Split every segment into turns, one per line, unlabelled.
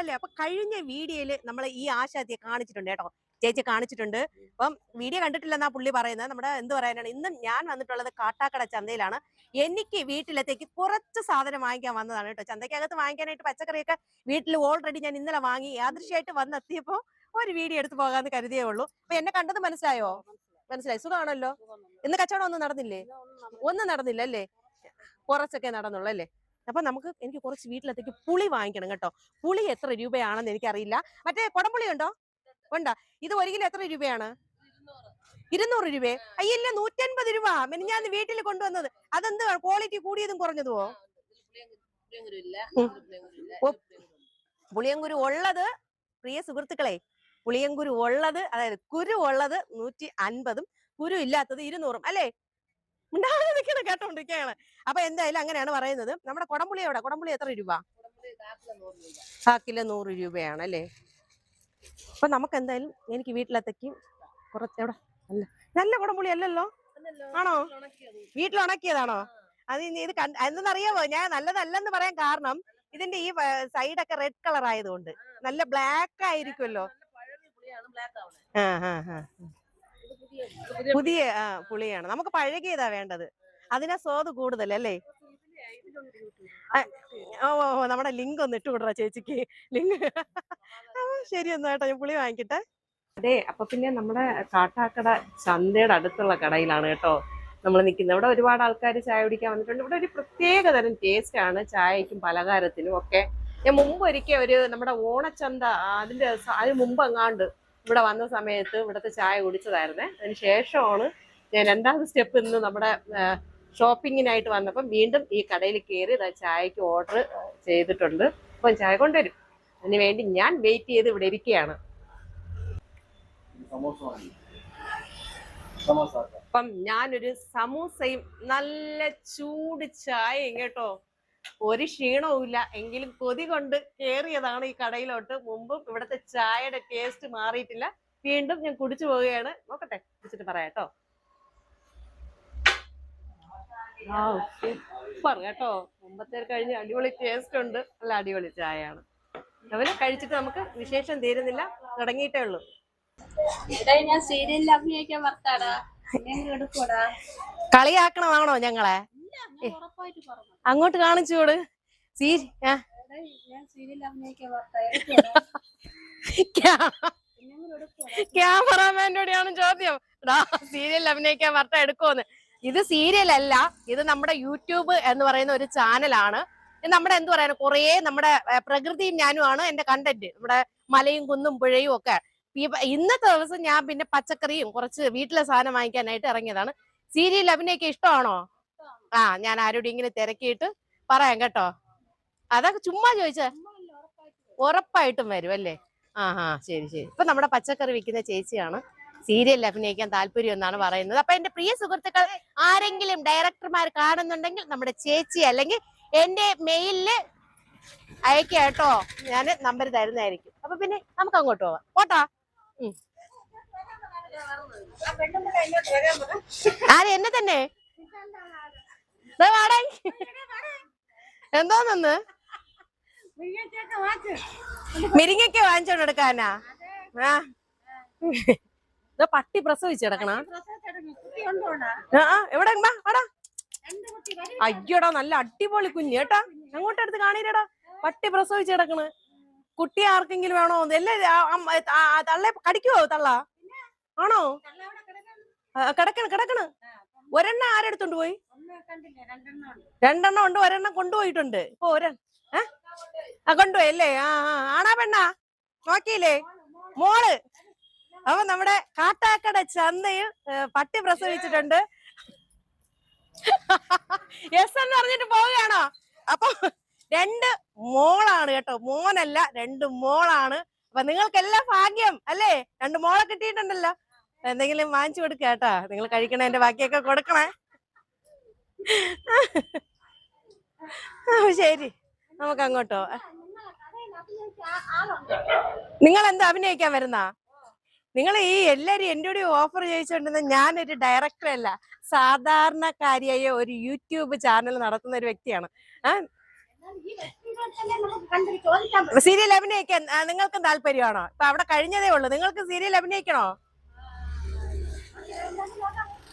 അതല്ലേ അപ്പൊ കഴിഞ്ഞ വീഡിയോയിൽ നമ്മൾ ഈ ആശാദ്യ കാണിച്ചിട്ടുണ്ട് കേട്ടോ. ചേച്ചി കാണിച്ചിട്ടുണ്ട്. അപ്പം വീഡിയോ കണ്ടിട്ടില്ലെന്നാ പുള്ളി പറയുന്നത്. നമ്മുടെ എന്ത് പറയാനാണ്? ഇന്നും ഞാൻ വന്നിട്ടുള്ളത് കാട്ടാക്കട ചന്തയിലാണ്. എനിക്ക് വീട്ടിലത്തേക്ക് കുറച്ച് സാധനം വാങ്ങിക്കാൻ വന്നതാണ് കേട്ടോ. ചന്തയ്ക്കകത്ത് വാങ്ങിക്കാനായിട്ട് പച്ചക്കറിയൊക്കെ വീട്ടിൽ ഓൾറെഡി ഞാൻ ഇന്നലെ വാങ്ങി യാദൃശ്യമായിട്ട് വന്നെത്തിയപ്പോ ഒരു വീഡിയോ എടുത്ത് പോകാന്ന് കരുതിയേ ഉള്ളൂ. അപ്പൊ എന്നെ കണ്ടത് മനസ്സിലായോ? മനസ്സിലായി. സുഖമാണല്ലോ? ഇന്ന് കച്ചവടം ഒന്നും നടന്നില്ലേ? ഒന്നും നടന്നില്ല അല്ലേ? കുറച്ചൊക്കെ നടന്നുള്ളൂ അല്ലേ? അപ്പൊ നമുക്ക് എനിക്ക് കുറച്ച് വീട്ടിലത്തേക്ക് പുളി വാങ്ങിക്കണം കേട്ടോ. പുളി എത്ര രൂപയാണെന്ന് എനിക്കറിയില്ല. മറ്റേ കുടംപുളി ഉണ്ടോ? ഉണ്ടോ? ഇത് ഒരു കിലോ എത്ര രൂപയാണ്? ഇരുന്നൂറ് രൂപയെ അയ്യല്ല നൂറ്റൻപത് രൂപ. ഞാൻ വീട്ടിൽ കൊണ്ടുവന്നത്. അതെന്ത് ക്വാളിറ്റി കൂടിയതും കുറഞ്ഞതുവോ. പുളിയങ്കുരു ഉള്ളത് പ്രിയ സുഹൃത്തുക്കളെ പുളിയങ്കുരു ഉള്ളത് അതായത് കുരു ഉള്ളത് നൂറ്റി അൻപതും കുരു ഇല്ലാത്തത് ഇരുന്നൂറും അല്ലേ? ഉണ്ടാകാതെ നിൽക്കണം കേട്ടോണ്ടിരിക്കുകയാണ് അപ്പൊ എന്തായാലും അങ്ങനെയാണ് പറയുന്നത്. നമ്മുടെ കുടംപുളി എവിടെ? കുടംപുളി എത്ര രൂപ? ആ കിലോ നൂറ് രൂപയാണ് അല്ലേ? അപ്പൊ നമുക്ക് എന്തായാലും എനിക്ക് വീട്ടിലത്തേക്ക് കുറച്ച് എവിടെ? അല്ല നല്ല കുടംപുളി അല്ലല്ലോ? ആണോ? വീട്ടിൽ ഉണക്കിയതാണോ അത് ഇനി ഇത് കണ്ട് എന്തെന്നറിയാമോ ഞാൻ നല്ലതല്ലെന്ന് പറയാൻ കാരണം ഇതിന്റെ ഈ സൈഡൊക്കെ റെഡ് കളർ ആയതുകൊണ്ട് നല്ല ബ്ലാക്ക് ആയിരിക്കുമല്ലോ ആ ആ ആ. പുതിയ ആ പുളിയാണ്. നമുക്ക് പഴകിയതാ വേണ്ടത്. അതിനാ സ്വാദ് കൂടുതൽ അല്ലേ? ഓ നമ്മുടെ ലിങ്ക് ഒന്ന് ഇട്ട് വിടറ ചേച്ചിക്ക്. ലിങ്ക്. ശരി എന്നാ കേട്ടോ ഞാൻ പുളി വാങ്ങിക്കട്ടെ. അതെ അപ്പൊ പിന്നെ നമ്മുടെ കാട്ടാക്കട ചന്തയുടെ അടുത്തുള്ള കടയിലാണ് കേട്ടോ നമ്മൾ നിൽക്കുന്നത് ഇവിടെ ഒരുപാട് ആൾക്കാർ ചായ കുടിക്കാൻ വന്നിട്ടുണ്ട്. ഇവിടെ ഒരു പ്രത്യേക തരം ടേസ്റ്റ് ആണ് ചായക്കും പലഹാരത്തിനും ഒക്കെ. ഞാൻ മുമ്പ് ഒരിക്കൽ ഒരു നമ്മുടെ ഓണച്ചന്ത അതിന്റെ അതിന് മുമ്പ് എങ്ങാണ്ട് ഇവിടെ വന്ന സമയത്ത് ഇവിടുത്തെ ചായ കുടിച്ചതായിരുന്നേ. അതിന് ശേഷമാണ് ഞാൻ രണ്ടാമത് സ്റ്റെപ്പ് ഇന്ന് നമ്മുടെ ഷോപ്പിങ്ങിനായിട്ട് വന്നപ്പം വീണ്ടും ഈ കടയിൽ കയറി ചായക്ക് ഓർഡർ ചെയ്തിട്ടുണ്ട്. അപ്പം ചായ കൊണ്ടുവരും. അതിന് വേണ്ടി ഞാൻ വെയിറ്റ് ചെയ്ത് ഇവിടെ ഇരിക്കുകയാണ്. അപ്പം ഞാനൊരു സമൂസയും നല്ല ചൂട് ചായയും കേട്ടോ. ഒരു ക്ഷീണവും ഇല്ല എങ്കിലും കൊതി കൊണ്ട് കേറിയതാണ് ഈ കടയിലോട്ട്. മുമ്പും ഇവിടുത്തെ ചായയുടെ ടേസ്റ്റ് മാറിയിട്ടില്ല. വീണ്ടും ഞാൻ കുടിച്ചു പോവുകയാണ്. നോക്കട്ടെ കുടിച്ചിട്ട് പറയാട്ടോ കേട്ടോ. സൂപ്പർ കേട്ടോ. മുമ്പത്തെ കഴിഞ്ഞ് അടിപൊളി ടേസ്റ്റ് ഉണ്ട്. നല്ല അടിപൊളി ചായയാണ്. അവർ കഴിച്ചിട്ട് നമുക്ക് വിശേഷം തീരുന്നില്ല. തുടങ്ങിയിട്ടേ ഉള്ളൂ.
ഞാൻ സീരിയലിൽ അഭിനയിക്കാൻ
കളിയാക്കണമാണോ ഞങ്ങളെ? അങ്ങോട്ട് കാണിച്ചോട് സീ ക്യാമറാമാനോടെയാണ് ചോദ്യം. സീരിയൽ അഭിനയിക്കാൻ വർത്ത എടുക്കുമെന്ന് ഇത് സീരിയൽ അല്ല ഇത് നമ്മുടെ യൂട്യൂബ് എന്ന് പറയുന്ന ഒരു ചാനലാണ്. നമ്മുടെ എന്ത് പറയാനും കുറേ നമ്മുടെ പ്രകൃതിയും ഞാനുമാണ് എന്റെ കണ്ടന്റ് നമ്മുടെ മലയും കുന്നും പുഴയും ഒക്കെ. ഇന്നത്തെ ദിവസം ഞാൻ പിന്നെ പച്ചക്കറിയും കുറച്ച് വീട്ടിലെ സാധനം വാങ്ങിക്കാനായിട്ട് ഇറങ്ങിയതാണ്. സീരിയൽ അഭിനയിക്കാൻ ഇഷ്ടമാണോ? ആ ഞാൻ ആരോടും ഇങ്ങനെ തിരക്കിയിട്ട് പറയാം കേട്ടോ. അതൊക്കെ ചുമ്മാ ചോദിച്ച.
ഉറപ്പായിട്ട്
വരും അല്ലേ? ആ ആ ശരി ശരി. ഇപ്പൊ നമ്മുടെ പച്ചക്കറി വിൽക്കുന്ന ചേച്ചിയാണ്. സീരിയലിൽ അഭിനയിക്കാൻ താല്പര്യം എന്നാണ് പറയുന്നത്. അപ്പൊ എന്റെ പ്രിയ സുഹൃത്തുക്കൾ ആരെങ്കിലും ഡയറക്ടർമാർ കാണുന്നുണ്ടെങ്കിൽ നമ്മുടെ ചേച്ചി അല്ലെങ്കിൽ എന്റെ മെയിലിൽ അയക്കുക കേട്ടോ. ഞാൻ നമ്പർ തരുന്നതായിരിക്കും. അപ്പൊ പിന്നെ നമുക്ക് അങ്ങോട്ട് പോവാം. പോട്ടാ. ആരെ എന്നെ തന്നെ? എന്തോന്ന് മിരിങ്ങയ്ക്ക് വാങ്ങിച്ചോണ്ട് എടുക്കാനാ ആ. പട്ടി പ്രസവിച്ചെടുക്കണ എവിടെ? അയ്യോടാ നല്ല അടിപൊളി കുഞ്ഞ് കേട്ടാ? അങ്ങോട്ട് എടുത്ത് കാണീരടാ. പട്ടി പ്രസവിച്ചെടുക്കണ് കുട്ടി ആർക്കെങ്കിലും വേണോ? എല്ലാ തള്ളെ കടിക്കുവോ തള്ള? ആണോ? കിടക്കണ് കിടക്കണ്. ഒരെണ്ണ ആരെടുത്തോണ്ട് പോയി?
രണ്ടെണ്ണം ഉണ്ട്
ഒരെണ്ണം കൊണ്ടുപോയിട്ടുണ്ട്. ഇപ്പൊ ഒരെ? ആ കൊണ്ടുപോയി അല്ലേ ആ ആണാ പെണ്ണാ? നോക്കിയില്ലേ? മോൾ. അപ്പൊ നമ്മുടെ കാട്ടാക്കട ചന്തയിൽ പട്ടി പ്രസവിച്ചിട്ടുണ്ട്. എസ് എന്ന് പറഞ്ഞിട്ട് പോവുകയാണോ? അപ്പൊ രണ്ട് മോളാണ് കേട്ടോ. മോനല്ല രണ്ട് മോളാണ്. അപ്പൊ നിങ്ങൾക്കെല്ലാം ഭാഗ്യം അല്ലേ? രണ്ട് മോളെ കിട്ടിയിട്ടുണ്ടല്ലോ. എന്തെങ്കിലും വാങ്ങിച്ചു കൊടുക്കാട്ടോ കേട്ടാ. നിങ്ങൾ കഴിക്കണതിന്റെ ബാക്കിയൊക്കെ കൊടുക്കണേ. ശരി. നമുക്ക് അങ്ങോട്ടോ നിങ്ങൾ എന്താ അഭിനയിക്കാൻ വരുന്ന? നിങ്ങൾ ഈ എല്ലാരും എന്റെ കൂടെ ഓഫർ ചോദിച്ചുകൊണ്ടിരുന്ന ഞാനൊരു ഡയറക്ടർ അല്ല സാധാരണക്കാരിയായ ഒരു യൂട്യൂബ് ചാനൽ നടത്തുന്ന ഒരു വ്യക്തിയാണ്. സീരിയൽ അഭിനയിക്കാൻ നിങ്ങൾക്കും താല്പര്യമാണോ? ഇപ്പൊ അവിടെ കഴിഞ്ഞതേ ഉള്ളൂ. നിങ്ങൾക്ക് സീരിയൽ അഭിനയിക്കണോ?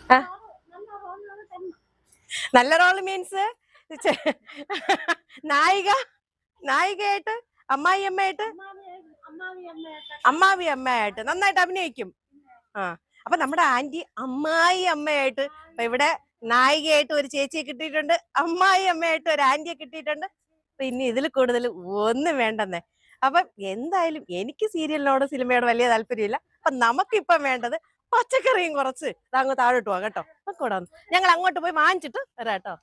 ആ? നല്ല റോൾ മീൻസ് നായിക നായികയായിട്ട് അമ്മായി അമ്മയായിട്ട് അമ്മാവി അമ്മയായിട്ട് നന്നായിട്ട് അഭിനയിക്കും. ആ അപ്പൊ നമ്മുടെ ആന്റി അമ്മായി അമ്മയായിട്ട് അപ്പൊ ഇവിടെ നായികയായിട്ട് ഒരു ചേച്ചിയെ കിട്ടിയിട്ടുണ്ട് അമ്മായി അമ്മയായിട്ട് ഒരു ആന്റിയെ കിട്ടിയിട്ടുണ്ട്. പിന്നെ ഇതിൽ കൂടുതൽ ഒന്നും വേണ്ടെന്നേ. അപ്പൊ എന്തായാലും എനിക്ക് സീരിയലിനോട് സിനിമയോട് വലിയ താല്പര്യമില്ല. അപ്പൊ നമുക്കിപ്പം വേണ്ടത് പച്ചക്കറിയും കുറച്ച്. അങ്ങ് താഴോട്ട് പോവാം കേട്ടോ. വന്ന്. ഞങ്ങൾ അങ്ങോട്ട് പോയി വാങ്ങിച്ചിട്ട് വരാം കേട്ടോ.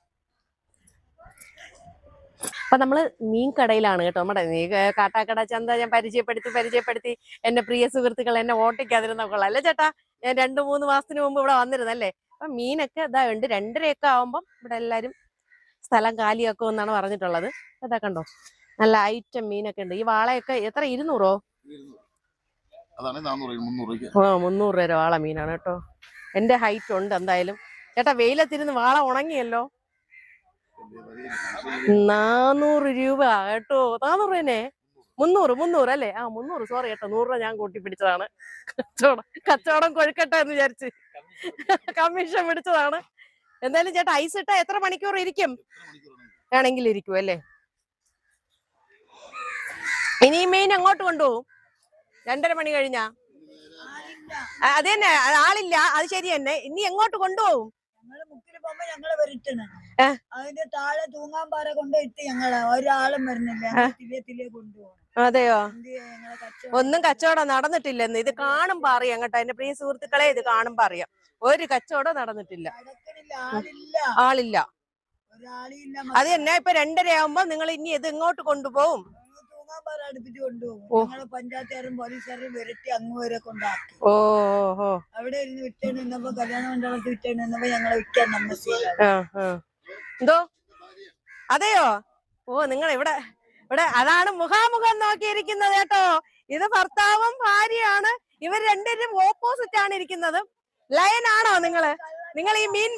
അപ്പൊ നമ്മൾ മീൻ കടയിലാണ് കേട്ടോ. നമ്മുടെ നീ കാട്ടാക്കട ചന്ത ഞാൻ പരിചയപ്പെടുത്തി പരിചയപ്പെടുത്തി. എന്റെ പ്രിയ സുഹൃത്തുക്കൾ എന്നെ ഓട്ടിക്കാതിരുന്ന കൊള്ളാം അല്ലേ ചേട്ടാ? ഞാൻ രണ്ടു മൂന്ന് മാസത്തിന് മുമ്പ് ഇവിടെ വന്നിരുന്നല്ലേ? അപ്പൊ മീനൊക്കെ ഇതാ ഉണ്ട്. രണ്ടരയൊക്കെ ആവുമ്പം ഇവിടെ എല്ലാരും സ്ഥലം കാലിയാക്കും എന്നാണ് പറഞ്ഞിട്ടുള്ളത്. ഇതാ കണ്ടോ? നല്ല ഐറ്റം മീനൊക്കെ ഉണ്ട്. ഈ വാളയൊക്കെ എത്ര? ഇരുന്നൂറോ.
അതാണ് നാനൂറ് മുന്നൂറ്
ആ രൂപ വാള മീനാണ് കേട്ടോ. എന്റെ ഹൈറ്റ് ഉണ്ട് എന്തായാലും. ചേട്ടാ വെയിലത്തിരുന്ന് വാള ഉണങ്ങിയല്ലോ? നാനൂറ് രൂപ കേട്ടോ. നാനൂറ് തന്നെ മുന്നൂറ് മുന്നൂറ് അല്ലേ? ആ മുന്നൂറ് സോറി കേട്ടോ. നൂറ് രൂപ ഞാൻ കൂട്ടി പിടിച്ചതാണ്. കച്ചവടം കച്ചവടം കൊഴുക്കട്ടെ എന്ന് വിചാരിച്ച്. കമ്മീഷൻ പിടിച്ചതാണ്. എന്തായാലും ചേട്ടാ ഐസ് ഇട്ടാ എത്ര മണിക്കൂർ ഇരിക്കും? വേണമെങ്കിൽ ഇരിക്കും അല്ലേ? ഇനി മെയിൻ അങ്ങോട്ട് കൊണ്ടുപോകും. രണ്ടര മണി കഴിഞ്ഞാ? അത് തന്നെ ആളില്ല അത് ശരി തന്നെ. ഇനി എങ്ങോട്ട് കൊണ്ടുപോകും?
ഞങ്ങൾ മുക്കിൽ പോകുമ്പോ ഞങ്ങൾ വരട്ടണ് അതിന്റെ താഴെ തൂങ്ങാൻ പാറ കൊണ്ടുപോയിട്ട് ഞങ്ങൾ ഒരാളും വരുന്നില്ല. കൊണ്ടുപോകണം.
അതെയോ? ഒന്നും കച്ചവടം നടന്നിട്ടില്ലെന്ന്. ഇത് കാണും അറിയാം കേട്ടോ. എന്റെ പ്രിയ സുഹൃത്തുക്കളെ ഇത് കാണും അറിയാം ഒരു കച്ചവടം നടന്നിട്ടില്ല.
ആളില്ല.
അത് തന്നെ ഇപ്പൊ രണ്ടര ആവുമ്പോ നിങ്ങൾ ഇനി ഇത് ഇങ്ങോട്ട് കൊണ്ടുപോകും?
പാറ അടുപ്പിച്ച് കൊണ്ടുപോകും. ഞങ്ങൾ പഞ്ചായത്തുകാരും പോലീസുകാരും വിരട്ടി അങ്ങ് വരെ കൊണ്ടാക്കി.
ഓ ഓ
അവിടെ ഇരുന്ന് വിറ്റേണ് നിന്നപ്പോ കല്യാണ മണ്ഡലത്തിൽ വിറ്റേണ് നിന്നപ്പോ ഞങ്ങളെ വിറ്റാൻ
ആ എന്തോ? അതെയോ? ഓ നിങ്ങൾ ഇവിടെ ഇവിടെ അതാണ് മുഖാമുഖം നോക്കിയിരിക്കുന്നത് കേട്ടോ. ഇത് ഭർത്താവും ഭാര്യയാണ്. ഇവർ രണ്ടിനും ഓപ്പോസിറ്റ് ആണ് ഇരിക്കുന്നത്. ലയൻ ആണോ നിങ്ങൾ? നിങ്ങൾ ഈ മീൻ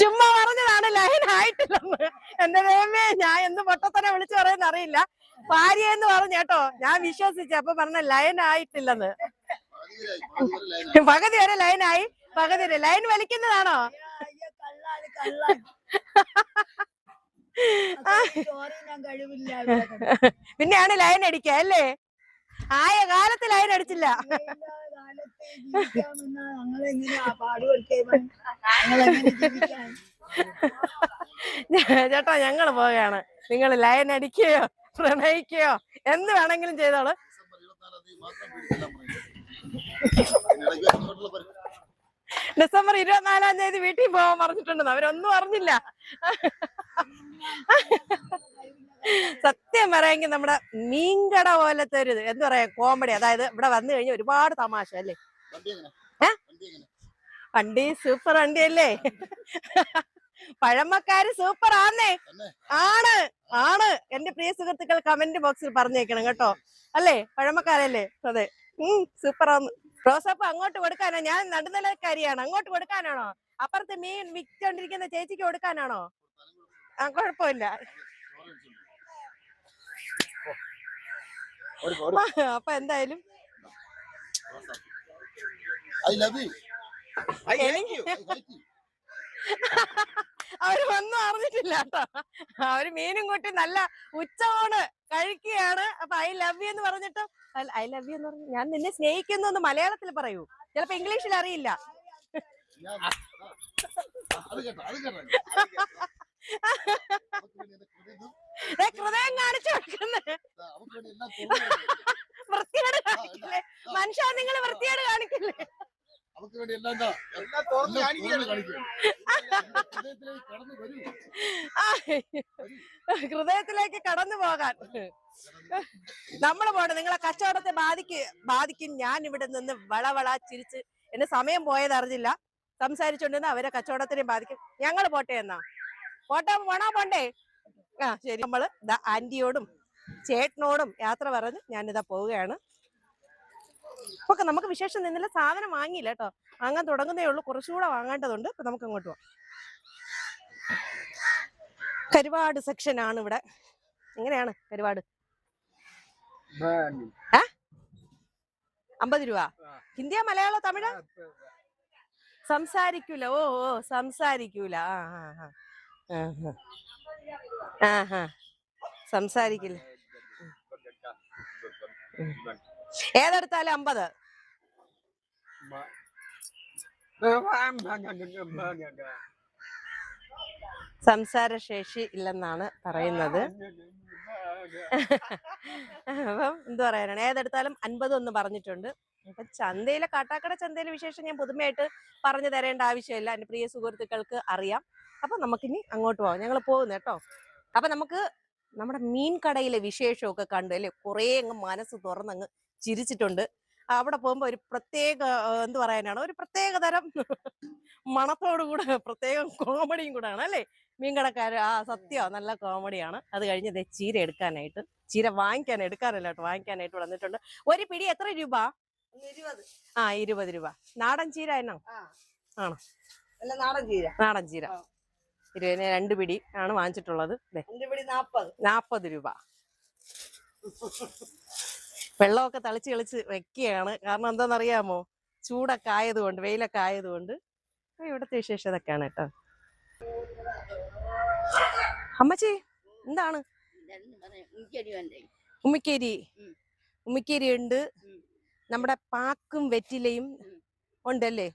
ചുമ്മാ പറഞ്ഞതാണ് ലൈൻ ആയിട്ടില്ലെന്ന് എന്റെ ദൈവമേ ഞാൻ എന്ത് പൊട്ടത്തനെ വിളിച്ചു പറയുന്ന അറിയില്ല. ഭാര്യ എന്ന് പറഞ്ഞു കേട്ടോ. ഞാൻ വിശ്വസിച്ചു അപ്പൊ പറഞ്ഞ ലൈൻ ആയിട്ടില്ലെന്ന് പകുതി വരെ ലൈനായി പകുതി വരെ. ലൈൻ വലിക്കുന്നതാണോ? പിന്നെയാണ് ലൈൻ അടിക്കുക അല്ലേ? ആയ കാലത്ത് ലൈൻ അടിച്ചില്ല. ചേട്ടാ ഞങ്ങൾ പോവുകയാണ്. നിങ്ങൾ ലൈൻ അടിക്കുകയോ പ്രണയിക്കുകയോ എന്ത് വേണമെങ്കിലും ചെയ്തോളൂ. ഡിസംബർ ഇരുപത്തിനാലാം തീയതി വീട്ടിൽ പോവാൻ പറഞ്ഞിട്ടുണ്ടെന്ന് അവരൊന്നും അറിഞ്ഞില്ല. സത്യം പറയാമെങ്കിൽ നമ്മുടെ മീൻകട പോലത്തെ ഒരു ഇത് എന്താ പറയാ കോമഡി അതായത് ഇവിടെ വന്നു കഴിഞ്ഞാൽ ഒരുപാട് തമാശ അല്ലേ? വണ്ടി സൂപ്പർ വണ്ടി അല്ലേ പഴമക്കാര് സൂപ്പർ ആന്നേ. ആണ് ആണ്. എന്റെ പ്രിയ സുഹൃത്തുക്കൾ കമന്റ് ബോക്സിൽ പറഞ്ഞേക്കണം കേട്ടോ. അല്ലേ? പഴമക്കാരല്ലേ? അതെ. ഉം സൂപ്പർ ആന്ന്. റോസപ്പ് അങ്ങോട്ട് കൊടുക്കാനോ? ഞാൻ നടുനിലക്കാരിയാണ്. അങ്ങോട്ട് കൊടുക്കാനാണോ? അപ്പുറത്ത് മീൻ വിറ്റോണ്ടിരിക്കുന്ന ചേച്ചിക്ക് കൊടുക്കാനാണോ? ആ കുഴപ്പമില്ല. അപ്പൊ എന്തായാലും
ഐ ലവ് യു.
അവർ വന്നു അറിഞ്ഞിട്ടില്ല കേട്ടോ. അവർ മീനും കൂട്ടി നല്ല ഉച്ചോണ് കഴിക്കുകയാണ്. അപ്പൊ ഐ ലവ് യു എന്ന് പറഞ്ഞിട്ട് ഐ ലവ് യു എന്ന് പറഞ്ഞു ഞാൻ നിന്നെ സ്നേഹിക്കുന്നു എന്ന് മലയാളത്തിൽ പറയൂ. ചിലപ്പോ ഇംഗ്ലീഷിൽ അറിയില്ല.
അത് കേട്ടോ അത് കേട്ടോ.
ദേ ഹൃദയം കാണിച്ചു
തുറന്നു
വൃത്തിയേട് കാണിക്കില്ലേ? മനുഷ്യ നിങ്ങൾ വൃത്തിയേട് കാണിക്കില്ലേ?
അവർക്ക് വേണ്ടി എല്ലാം എന്താ? എല്ലാം തുറന്ന് കാണിക്കും. ഹൃദയത്തിലേക്ക് കടന്നു വരൂ.
ഹൃദയത്തിലേക്ക് കടന്നു പോകാൻ. നമ്മൾ പോട്ടെ നിങ്ങളെ കച്ചവടത്തെ ബാധിക്ക് ബാധിക്കും. ഞാൻ ഇവിടെ നിന്ന് വളവള ചിരിച്ച് എന്റെ സമയം പോയത് അറിഞ്ഞില്ല. സംസാരിച്ചുകൊണ്ടിരുന്ന അവരെ കച്ചവടത്തിനെ ബാധിക്കും. ഞങ്ങൾ പോട്ടെ എന്നാ? പോട്ടെ പോണോ പോണ്ടേ ആ ശരി. നമ്മൾ ആന്റിയോടും ചേട്ടനോടും യാത്ര പറഞ്ഞ് ഞാനിതാ പോവുകയാണ്. ഓക്കെ നമുക്ക് വിശേഷം നിന്നില്ല സാധനം വാങ്ങിയില്ല കേട്ടോ. വാങ്ങാൻ തുടങ്ങുന്നേ ഉള്ളൂ. കുറച്ചുകൂടെ വാങ്ങേണ്ടതുണ്ട്. അപ്പൊ നമുക്ക് അങ്ങോട്ട് പോവാം. കരുവാട് സെക്ഷൻ ആണ് ഇവിടെ. എങ്ങനെയാണ് കരുവാട്? അമ്പത് രൂപ? ഹിന്ദിയ മലയാള തമിഴ്? സംസാരിക്കൂല. ഓ ഓ സംസാരിക്കൂല. ആ ആ ആ. ആ, സംസാരിക്കില്ല. ഏതെടുത്താലും അമ്പത്. സംസാരശേഷി ഇല്ലെന്നാണ് പറയുന്നത്. അപ്പം എന്ത് പറയാനാണ്? ഏതെടുത്താലും അൻപത് ഒന്ന് പറഞ്ഞിട്ടുണ്ട്. അപ്പൊ ചന്തയിലെ കാട്ടാക്കട ചന്തയിലെ വിശേഷം ഞാൻ പുതുമയായിട്ട് പറഞ്ഞു തരേണ്ട ആവശ്യമില്ല. എന്റെ പ്രിയ സുഹൃത്തുക്കൾക്ക് അറിയാം. അപ്പൊ നമുക്കിനി അങ്ങോട്ട് പോവാം ഞങ്ങൾ പോകുന്നു കേട്ടോ. അപ്പൊ നമുക്ക് നമ്മുടെ മീൻ കടയിലെ വിശേഷമൊക്കെ കണ്ടു അല്ലേ? കുറേ അങ്ങ് മനസ്സ് തുറന്നങ്ങ് ചിരിച്ചിട്ടുണ്ട്. അവിടെ പോകുമ്പോൾ ഒരു പ്രത്യേക എന്ത് പറയാനാണ്? ഒരു പ്രത്യേക തരം മണത്തോടു കൂടെ പ്രത്യേകം കോമഡിയും കൂടെ ആണ് അല്ലേ മീൻകടക്കാർ ആ സത്യം നല്ല കോമഡിയാണ്. അത് കഴിഞ്ഞ് ദേ ചീര എടുക്കാനായിട്ട് ചീര വാങ്ങിക്കാൻ എടുക്കാനല്ല കേട്ടോ വാങ്ങിക്കാനായിട്ട് വന്നിട്ടുണ്ട്. ഒരു പിടി എത്ര രൂപ? ആ ഇരുപത് രൂപ. നാടൻ ചീര എന്നോ? ആണോ?
നാടൻ ചീര.
നാടൻ ചീര. ഇരുപതിന് രണ്ട് പിടി ആണ് വാങ്ങിച്ചിട്ടുള്ളത്.
നാപ്പത്.
രൂപ. വെള്ളമൊക്കെ തളിച്ച് കളിച്ച് വെക്കുകയാണ്. കാരണം എന്താണെന്നറിയാമോ? ചൂടൊക്കെ ആയതുകൊണ്ട് വെയിലൊക്കെ ആയതുകൊണ്ട് ഇവിടുത്തെ വിശേഷം ഇതൊക്കെയാണ് കേട്ടോ. അമ്മച്ചി എന്താണ്? ഉമ്മിക്കേരി. ഉമ്മിക്കേരി. ഉണ്ട്. നമ്മുടെ പാക്കും വെറ്റിലയും ഉണ്ടല്ലേ?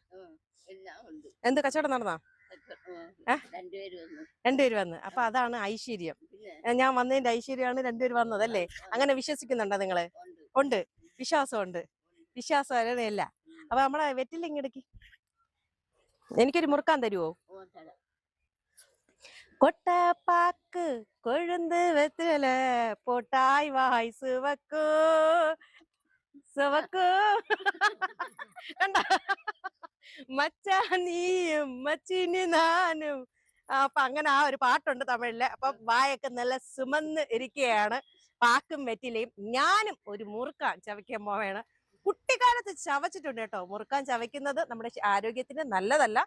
എന്ത് കച്ചവടം നടന്നാ?
രണ്ടുപേരും വന്നു.
അപ്പൊ അതാണ് ഐശ്വര്യം. ഞാൻ വന്നതിന്റെ ഐശ്വര്യമാണ് രണ്ടുപേര് വന്നത് അല്ലേ? അങ്ങനെ വിശ്വസിക്കുന്നുണ്ടോ നിങ്ങൾ?
ഉണ്ട്.
ഉണ്ട്. വിശ്വാസമുണ്ട്. വിശ്വാസം അല്ല അപ്പൊ നമ്മളെ വെറ്റില്ല ഇങ്ങടക്ക്. എനിക്കൊരു മുറുക്കാൻ തരുവോ. കൊട്ടപ്പാക്ക് കൊഴുന്ത് വെത്തില പൊട്ടായി വായ് സുവക്കൂ. സുവക്കൂ. കണ്ട? മച്ചാ നീയും മച്ചിനി നാനും. അപ്പൊ അങ്ങനെ ആ ഒരു പാട്ടുണ്ട് തമിഴിൽ. അപ്പൊ വായൊക്കെ നല്ല സുമന്ന് ഇരിക്കുകയാണ് പാക്കും വെറ്റിലയും. ഞാനും ഒരു മുറുക്കാൻ ചവയ്ക്കാൻ പോവേണ്. കുട്ടിക്കാലത്ത് ചവച്ചിട്ടുണ്ട് കേട്ടോ. മുറുക്കാൻ ചവയ്ക്കുന്നത് നമ്മുടെ ആരോഗ്യത്തിന് നല്ലതല്ല.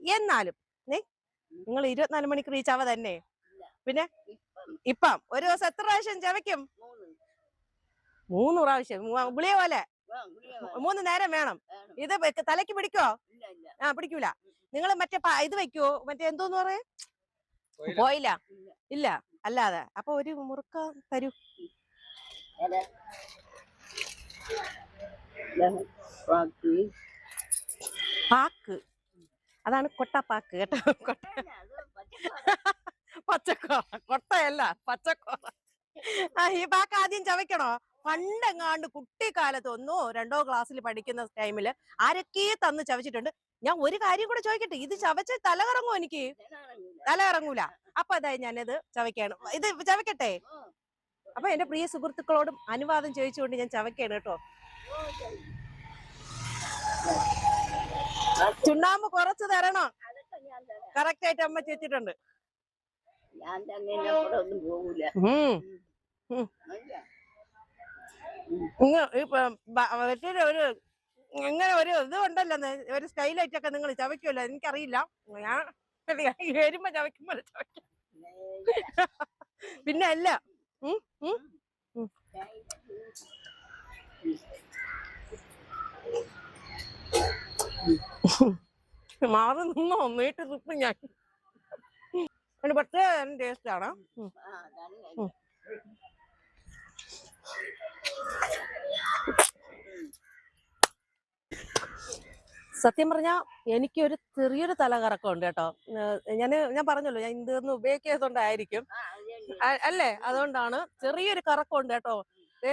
എന്നാലും നീ നിങ്ങൾ ഇരുപത്തിനാല് മണിക്കൂർ ഈ ചവ തന്നെ. പിന്നെ
ഇപ്പം
ഒരു ദിവസം എത്ര പ്രാവശ്യം ചവയ്ക്കും?
മൂന്ന്.
പ്രാവശ്യം. പുളിയ പോലെ. മൂന്ന് നേരം വേണം. ഇത് തലക്ക് പിടിക്കോ?
ഇല്ല ഇല്ല.
ആ പിടിക്കൂല. നിങ്ങൾ മറ്റേ ഇത് വെക്കുവോ മറ്റേ എന്തോന്ന് പറയേ? പോയില്ല
ഇല്ല.
അല്ലാതെ. അപ്പൊ ഒരു മുറുക്ക തരൂ. പാക്ക്. അതാണ് കൊട്ടപ്പാക്ക് കേട്ടോ. കൊട്ട
പച്ചക്കോ പച്ചക്കറി.
കൊട്ടയല്ല പച്ചക്കോറ ആ ഈ പാക്ക് ആദ്യം ചവയ്ക്കണോ? പണ്ടെങ്ങാണ്ട് കുട്ടിക്കാലത്ത് ഒന്നോ രണ്ടോ ക്ലാസ്സിൽ പഠിക്കുന്ന ടൈമിൽ ആരൊക്കെ തന്ന് ചവച്ചിട്ടുണ്ട്? ഞാൻ ഒരു കാര്യം കൂടെ ചോദിക്കട്ടെ? ഇത് ചവച്ച് തല കറങ്ങുമോ എനിക്ക്? തലകറങ്ങൂല. അപ്പൊ അതായി ഞാനിത് ചവയ്ക്കാണ്. ഇത് ചവയ്ക്കട്ടെ? അപ്പൊ എന്റെ പ്രിയ സുഹൃത്തുക്കളോടും അനുവാദം ചോദിച്ചുകൊണ്ട് ഞാൻ ചവയ്ക്കാണ് കേട്ടോ. ചുണ്ണാമ്പ് കുറച്ച് തരണോ. കറക്റ്റ് ആയിട്ട് അമ്മ ചേച്ചിട്ടുണ്ട്.
ഞാൻ തന്നെ അപ്പുറം ഒന്നും പോകൂല.
മറ്റൊരു ഒരു ഇങ്ങനെ ഒരു ഇത് ഉണ്ടല്ലോ ഒരു ഒരു സ്റ്റൈലായിട്ടൊക്കെ നിങ്ങൾ ചവയ്ക്കുമല്ലോ എനിക്കറിയില്ല. ഞാൻ വരുമ്പോ ചവയ്ക്കുമ്പോ ചവയ്ക്കും. പിന്നെ അല്ല. മാറി നിന്നോ നീട്ടി നിൽക്കും ഞാൻ. പക്ഷേ ടേസ്റ്റ് ആണ്. സത്യം പറഞ്ഞാ എനിക്കൊരു ചെറിയൊരു തലകറക്കം ഉണ്ട് കേട്ടോ ഞാൻ ഞാൻ പറഞ്ഞല്ലോ ഞാൻ ഇന്ത്യന്ന് ഉപയോഗിക്കാത്തതുകൊണ്ടായിരിക്കും.
അത്
അല്ലേ? അതുകൊണ്ടാണ് ചെറിയൊരു കറക്കം ഉണ്ട് കേട്ടോ. ഏ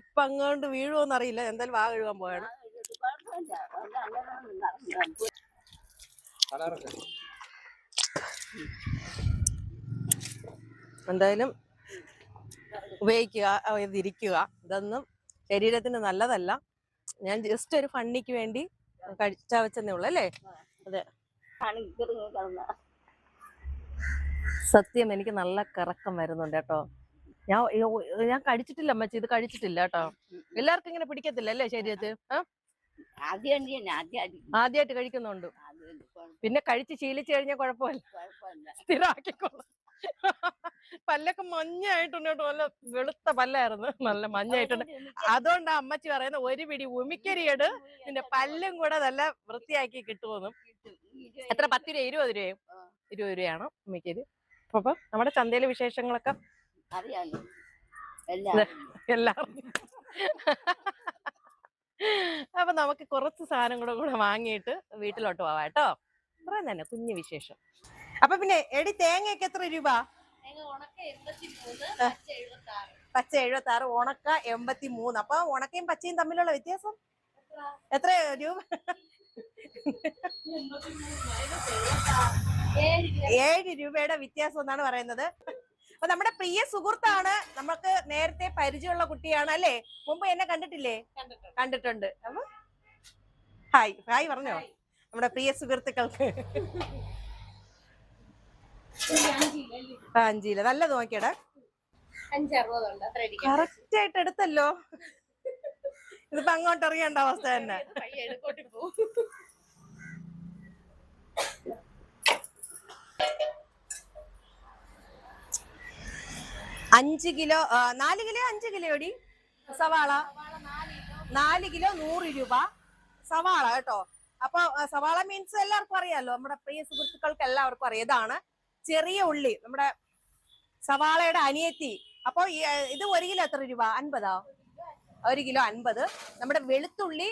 ഇപ്പൊ അങ്ങോട്ട് വീഴുമോന്ന് അറിയില്ല എന്തായാലും വാ കഴുകാൻ പോയാണ്. എന്തായാലും ഉപയോഗിക്കുക ഇതിരിക്കുക. ഇതൊന്നും ശരീരത്തിന് നല്ലതല്ല. ഞാൻ ജസ്റ്റ് ഒരു ഫണ്ണിക്ക് വേണ്ടി കഴിച്ചാ വെച്ചെന്നേ ഉള്ളു അല്ലേ?
അതെ.
സത്യം എനിക്ക് നല്ല കറക്കം വരുന്നുണ്ട് കേട്ടോ. ഞാൻ ഞാൻ കഴിച്ചിട്ടില്ല അമ്മച്ചി ഇത് കഴിച്ചിട്ടില്ല കേട്ടോ. എല്ലാവർക്കും ഇങ്ങനെ പിടിക്കത്തില്ല അല്ലേ ശരീരത്തിൽ. ആദ്യമായിട്ട് കഴിക്കുന്നുണ്ട്. പിന്നെ കഴിച്ച് ശീലിച്ചു കഴിഞ്ഞാൽ കുഴപ്പമില്ല.
കുഴപ്പമില്ല.
പല്ലൊക്കെ മഞ്ഞായിട്ടുണ്ട് കേട്ടോ. നല്ല വെളുത്ത പല്ലായിരുന്നു. നല്ല മഞ്ഞായിട്ടുണ്ട് അതുകൊണ്ട് അമ്മച്ചി പറയുന്ന ഒരു പിടി ഉമിക്കരിയട് നിന്റെ പല്ലും കൂടെ നല്ല വൃത്തിയാക്കി കിട്ടുമെന്നും എത്ര? പത്ത് രൂപ ഇരുപത് രൂപയും? ഇരുപത് രൂപയാണ് ഉമിക്കരി. അപ്പൊ നമ്മുടെ ചന്തയിലെ വിശേഷങ്ങളൊക്കെ?
അറിയാലോ. എല്ലാം
അപ്പൊ നമുക്ക് കുറച്ച് സാധനം കൂടെ കൂടെ വാങ്ങിയിട്ട് വീട്ടിലോട്ട് പോവാം കേട്ടോ. അത്രയും തന്നെ കുഞ്ഞു വിശേഷം. അപ്പൊ പിന്നെ എടി തേങ്ങയൊക്കെ എത്ര രൂപ?
പച്ച എഴുപത്തി ആറ്
ഉണക്ക എൺപത്തി മൂന്ന് അപ്പൊ ഉണക്കയും പച്ചയും തമ്മിലുള്ള വ്യത്യാസം? എത്ര? രൂപ
ഏഴ് രൂപ?
ഏഴ് രൂപയുടെ വ്യത്യാസം എന്നാണ് പറയുന്നത്. അപ്പൊ നമ്മുടെ പ്രിയ സുഹൃത്താണ് നമുക്ക് നേരത്തെ പരിചയമുള്ള കുട്ടിയാണ് അല്ലേ? മുമ്പ് എന്നെ കണ്ടിട്ടില്ലേ?
കണ്ടിട്ടുണ്ട്.
കണ്ടിട്ടുണ്ട്. അപ്പൊ ഹായ്. ഹായ് പറഞ്ഞോ. നമ്മുടെ പ്രിയ സുഹൃത്തുക്കൾക്ക്. ആ, അഞ്ചില. നല്ല നോക്കിയടാ. കറക്റ്റ് ആയിട്ട് എടുത്തല്ലോ. ഇതിപ്പോ അങ്ങോട്ട് അറിയണ്ട അവസ്ഥ തന്നെ. അഞ്ച് കിലോ നാല് കിലോ അഞ്ച് കിലോ അടി സവാള. നാല് കിലോ നൂറ് രൂപ. സവാള കേട്ടോ. അപ്പൊ സവാള മീൻസ് എല്ലാവർക്കും അറിയാലോ. നമ്മുടെ പ്രിയ സുഹൃത്തുക്കൾക്ക് എല്ലാവർക്കും അറിയാം. ഇതാണ് ചെറിയ ഉള്ളി നമ്മുടെ സവാളയുടെ അനിയത്തി. അപ്പൊ ഇത് ഒരു കിലോ എത്ര രൂപ? അൻപതാ? ഒരു കിലോ അൻപത്. നമ്മുടെ വെളുത്തുള്ളി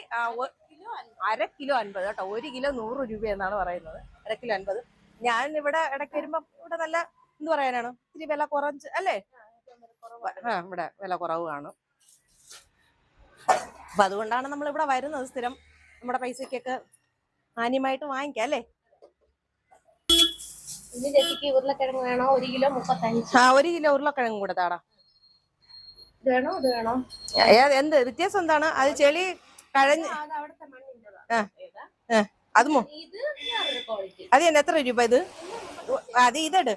അര കിലോ അൻപത് കേട്ടോ. ഒരു കിലോ നൂറ് രൂപ എന്നാണ് പറയുന്നത്. അര കിലോ അൻപത്. ഞാൻ ഇവിടെ ഇടയ്ക്ക് വരുമ്പോ ഇവിടെ നല്ല എന്ത് പറയാനാണ്? ഇത്തിരി വില കുറച്ച് അല്ലേ? ആ ഇവിടെ വില കുറവ് കാണും. അപ്പൊ അതുകൊണ്ടാണ് നമ്മൾ ഇവിടെ വരുന്നത് സ്ഥിരം. നമ്മുടെ പൈസക്കൊക്കെ മാന്യമായിട്ട് വാങ്ങിക്കാം അല്ലേ?
ചേച്ചിക്ക് ഉരുളക്കിഴങ്ങ് വേണോ? ഒരു കിലോ മുപ്പത്തഞ്ച്.
ആ ഒരു കിലോ ഉരുളക്കിഴങ്ങ് കൂടെ താടാ.
ഇത് വേണോ? ഇത് വേണോ?
ഏത് എന്ത്? വ്യത്യാസം എന്താണ്? അത് ചെളി കഴഞ്ഞ്
അത് അവിടുത്തെ മണ്ണിന്റെ
ആ. അത് മോ
ഇത് വേറൊരു ക്വാളിറ്റി.
അത് തന്നെ എത്ര രൂപ ഇത്? അത് ഇതെട്.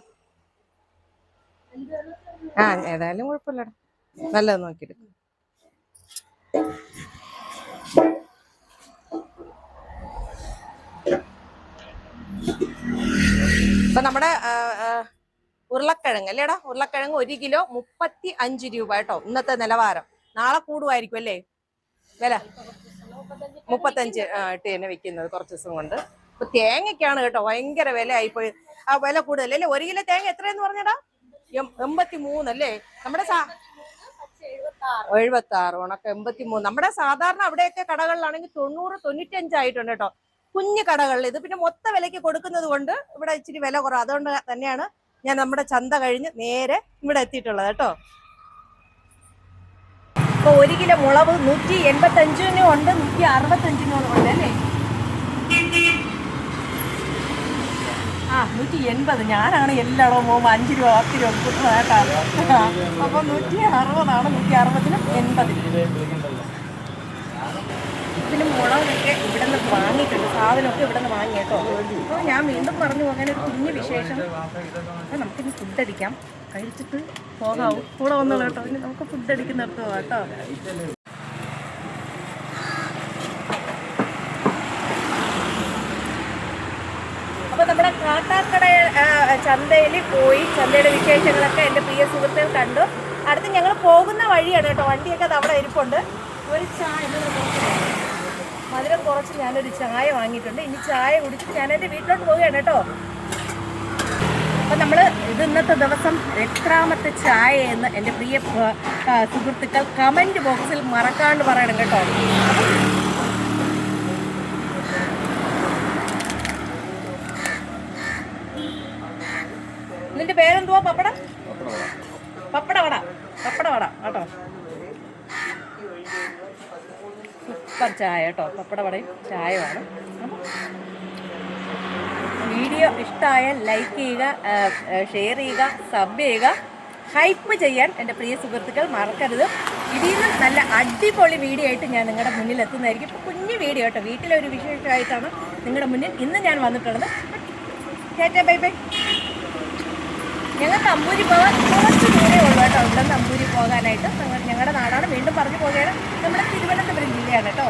ആ ഏതായാലും കുഴപ്പമില്ലടാ. നല്ലത് നോക്കിയിട്ട് ഇപ്പൊ നമ്മുടെ ഉരുളക്കിഴങ്ങ് അല്ലേടാ? ഉരുളക്കിഴങ്ങ് ഒരു കിലോ മുപ്പത്തി അഞ്ച് രൂപ കേട്ടോ ഇന്നത്തെ നിലവാരം. നാളെ കൂടുമായിരിക്കും അല്ലേ? വില? മുപ്പത്തഞ്ച് ഇട്ട് തന്നെ വെക്കുന്നത് കുറച്ച് ദിവസം കൊണ്ട്. ഇപ്പൊ തേങ്ങയ്ക്കാണ് കേട്ടോ ഭയങ്കര വില ആയിപ്പോയി ആ വില കൂടുതൽ ഒരു കിലോ തേങ്ങ എത്രയെന്ന് പറഞ്ഞടാ? എൺപത്തി മൂന്നല്ലേ നമ്മുടെ സാ
എഴുപത്തി ആറ്
ഉണക്ക എൺപത്തി മൂന്ന് നമ്മുടെ സാധാരണ അവിടെയൊക്കെ കടകളിലാണെങ്കിൽ തൊണ്ണൂറ് തൊണ്ണൂറ്റഞ്ചായിട്ടുണ്ട് കേട്ടോ. കുഞ്ഞു കടകളിൽ ഇത് പിന്നെ മൊത്ത വിലയ്ക്ക് കൊടുക്കുന്നത് കൊണ്ട് ഇവിടെ ഇച്ചിരി വില കുറവ്. അതുകൊണ്ട് തന്നെയാണ് ഞാൻ നമ്മുടെ ചന്ത കഴിഞ്ഞ് നേരെ ഇവിടെ എത്തിയിട്ടുള്ളത് കേട്ടോ. ഇപ്പൊ ഒരു കിലോ മുളക് നൂറ്റി എൺപത്തി അഞ്ചിനും ഉണ്ട് നൂറ്റി അറുപത്തഞ്ചിനും ഉണ്ട് അല്ലേ? ആ നൂറ്റി എൺപത്. ഞാനാണ് എല്ലായിടവും പോകുമ്പോൾ അഞ്ച് രൂപ പത്ത് രൂപ കേട്ടോ. അപ്പൊ നൂറ്റി അറുപതാണ് നൂറ്റി അറുപതിനും എൺപതിനും. പിന്നെ മുളകൊക്കെ ഇവിടെ നിന്ന് വാങ്ങിയിട്ടുണ്ട് സാധനമൊക്കെ ഇവിടെ നിന്ന് വാങ്ങി കേട്ടോ. അപ്പോൾ ഞാൻ വീണ്ടും പറഞ്ഞു അങ്ങനെ ഒരു കുഞ്ഞു വിശേഷം. അപ്പോൾ നമുക്കിനി ഫുഡ് അടിക്കാം. കഴിച്ചിട്ട് പോകാവും. കൂടെ വന്നോളൂ കേട്ടോ. ഇനി നമുക്ക് ഫുഡ് അടിക്കുന്നിടത്ത് പോകാം കേട്ടോ. ചന്തയിൽ പോയി ചന്തയുടെ വിശേഷങ്ങളൊക്കെ എന്റെ പ്രിയ സുഹൃത്തുക്കൾ കണ്ടു. അടുത്ത് ഞങ്ങൾ പോകുന്ന വഴിയാണ് കേട്ടോ. വണ്ടിയൊക്കെ അവിടെ ഇരിപ്പുണ്ട്. ഒരു ചായ മധുരം കുറച്ച് ഞാനൊരു ചായ വാങ്ങിയിട്ടുണ്ട്. ഇനി ചായ കുടിച്ച് ഞാൻ എന്റെ വീട്ടിലോട്ട് പോവുകയാണ് കേട്ടോ. അപ്പം നമ്മൾ ഇത് ഇന്നത്തെ ദിവസം എത്രാമത്തെ ചായ എന്ന് എന്റെ പ്രിയ സുഹൃത്തുക്കൾ കമന്റ് ബോക്സിൽ മറക്കാണ്ട് പറയണം കേട്ടോ. നിന്റെ പേരെന്തുവാ? പപ്പടം? പപ്പടവട കേട്ടോ സൂപ്പർ ചായ കേട്ടോ. പപ്പട വടയും ചായമാണ് വീഡിയോ ഇഷ്ടമായാൽ ലൈക്ക് ചെയ്യുക ഷെയർ ചെയ്യുക സബ് ചെയ്യുക. ഹൈപ്പ് ചെയ്യാൻ എന്റെ പ്രിയ സുഹൃത്തുക്കൾ മറക്കരുത്. ഇതിൽ നിന്ന് നല്ല അടിപൊളി വീഡിയോ ആയിട്ട് ഞാൻ നിങ്ങളുടെ മുന്നിൽ എത്തുന്നതായിരിക്കും. ഇപ്പോൾ കുഞ്ഞു വീഡിയോ കേട്ടോ. വീട്ടിലെ ഒരു വിശേഷമായിട്ടാണ് നിങ്ങളുടെ മുന്നിൽ ഇന്ന് ഞാൻ വന്നിട്ടുള്ളത്. ചേട്ടാ ബൈ ബൈ ഞങ്ങൾക്ക് അമ്പൂരി ദൂരേ ഉള്ളൂ കേട്ടോ. ഇവിടെ നമ്പൂരി പോകാനായിട്ട് ഞങ്ങളുടെ നാടാണ്. വീണ്ടും പറഞ്ഞു പോകുകയാണ്. നമ്മുടെ തിരുവനന്തപുരം ജില്ലയാണ് കേട്ടോ.